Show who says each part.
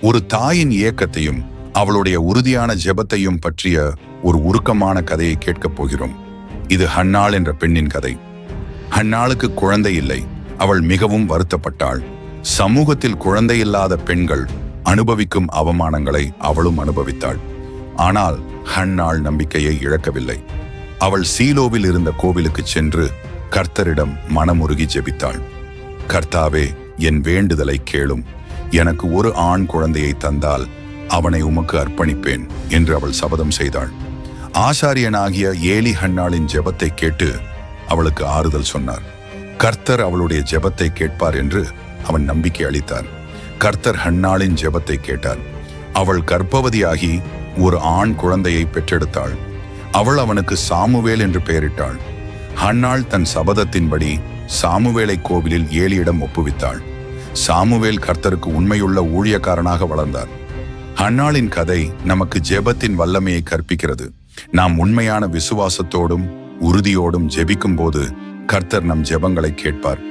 Speaker 1: ஒரு தாயின் இயக்கத்தையும் அவளுடைய உறுதியான ஜெபத்தையும் பற்றிய ஒரு உருக்கமான கதையை கேட்கப் போகிறோம். இது ஹன்னாள் என்ற பெண்ணின் கதை. ஹன்னாளுக்கு குழந்தை இல்லை. அவள் மிகவும் வருத்தப்பட்டாள். சமூகத்தில் குழந்தையில்லாத பெண்கள் அனுபவிக்கும் அவமானங்களை அவளும் அனுபவித்தாள். ஆனால் ஹன்னாள் நம்பிக்கையை இழக்கவில்லை. அவள் சீலோவில் இருந்த கோவிலுக்கு சென்று கர்த்தரிடம் மனமுருகி ஜெபித்தாள். கர்த்தாவே என் வேண்டுதலை கேளும். எனக்கு ஒரு ஆண் குழந்தையை தந்தால் அவனை உமக்கு அர்ப்பணிப்பேன் என்று அவள் சபதம் செய்தாள். ஆசாரியனாகிய ஏலி ஹன்னாளின் ஜெபத்தை கேட்டு அவளுக்கு ஆறுதல் சொன்னார். கர்த்தர் அவளுடைய ஜெபத்தை கேட்பார் என்று அவன் நம்பிக்கை அளித்தார். கர்த்தர் ஹன்னாளின் ஜெபத்தை கேட்டார். அவள் கர்ப்பவதியாகி ஒரு ஆண் குழந்தையை பெற்றெடுத்தாள். அவள் அவனுக்கு சாமுவேல் என்று பெயரிட்டாள். ஹன்னாள் தன் சபதத்தின்படி சாமுவேலை கோவிலில் ஏலியிடம் ஒப்புவித்தாள். சாமுவேல் கர்த்தருக்கு உண்மையுள்ள ஊழியக்காரனாக வளர்ந்தார். அன்னாளின் கதை நமக்கு ஜெபத்தின் வல்லமையை கற்பிக்கிறது. நாம் உண்மையான விசுவாசத்தோடும் உறுதியோடும் ஜெபிக்கும் போது கர்த்தர் நம் ஜெபங்களை கேட்பார்.